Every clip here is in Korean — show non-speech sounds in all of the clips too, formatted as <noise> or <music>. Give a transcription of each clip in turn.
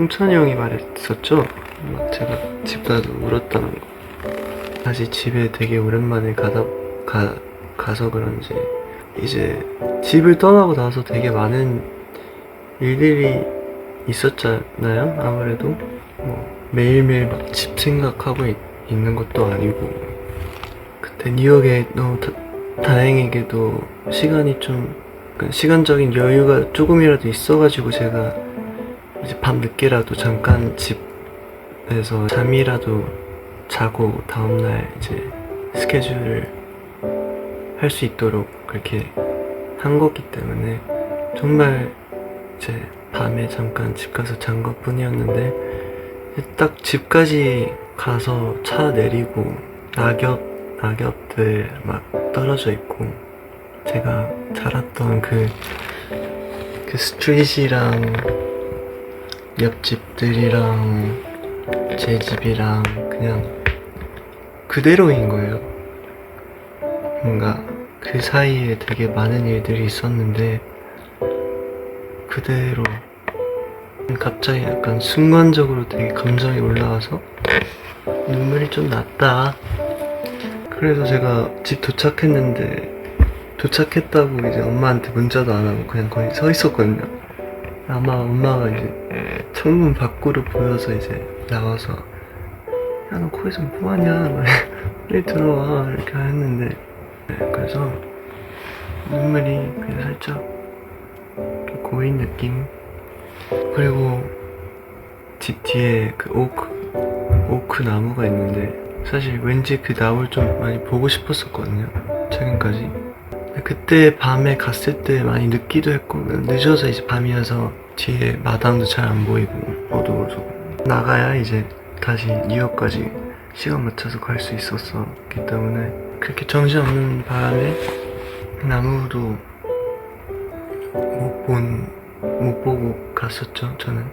승찬이 형이 말했었죠? 막 제가 집 가서 울었다는 거. 다시 집에 되게 오랜만에 가다, 가, 가서 그런지 이제 집을 떠나고 나서 되게 많은 일들이 있었잖아요. 아무래도 뭐 매일매일 막 집 생각하고 있, 있는 것도 아니고 그때 뉴욕에 너무 다, 다행히게도 시간이 좀 약간 시간적인 여유가 조금이라도 있어가지고 제가 이제 밤 늦게라도 잠깐 집에서 잠이라도 자고 다음날 이제 스케줄을 할 수 있도록 그렇게 한 거기 때문에 정말 이제 밤에 잠깐 집 가서 잔 것 뿐이었는데 딱 집까지 가서 차 내리고 낙엽 낙엽들 막 떨어져 있고 제가 자랐던 그, 그 스트릿이랑 옆집들이랑 제 집이랑 그냥 그대로인 거예요. 뭔가 그 사이에 되게 많은 일들이 있었는데 그대로 갑자기 약간 순간적으로 되게 감정이 올라와서 눈물이 좀 났다. 그래서 제가 집 도착했는데 도착했다고 이제 엄마한테 문자도 안 하고 그냥 거기 서 있었거든요. 아마 엄마가 이제 창문 밖으로 보여서 이제 나와서 야 너 거기서 뭐하냐? <laughs> 빨리 들어와. 이렇게 했는데 네, 그래서 눈물이 그냥 살짝 고인 느낌. 그리고 집 뒤에 그 오크 오크 나무가 있는데 사실 왠지 그 나무를 좀 많이 보고 싶었었거든요. 최근까지 그때 밤에 갔을 때 많이 늦기도 했고 늦어서 이제 밤이어서 뒤에 마당도 잘 안 보이고 어두워서 나가야 이제 다시 뉴욕까지 시간 맞춰서 갈 수 있었었기 때문에 그렇게 정신없는 바람에 나무도 못 본, 못 보고 갔었죠, 저는.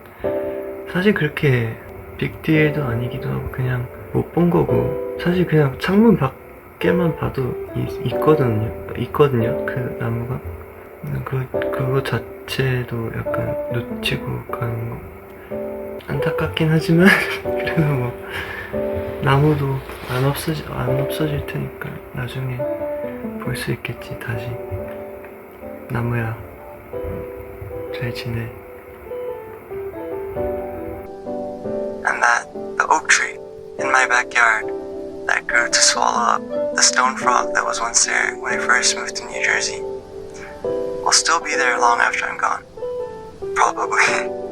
사실 그렇게 빅딜도 아니기도 하고 그냥 못 본 거고 사실 그냥 창문 밖 에만 봐도 이- 있거든요, 있거든요, 그 나무가. 그, 그거 자체도 약간 놓치고 가는 거. 안타깝긴 하지만, <laughs> 그래도 뭐, 나무도 안 없어지, 안 없어질 테니까 나중에 볼 수 있겠지, 다시. 나무야, 잘 지내. And that, the oak tree in my backyard that grew to swallow up the stone frog that was once there when I first moved to New Jersey will still be there long after I'm gone. Probably. <laughs>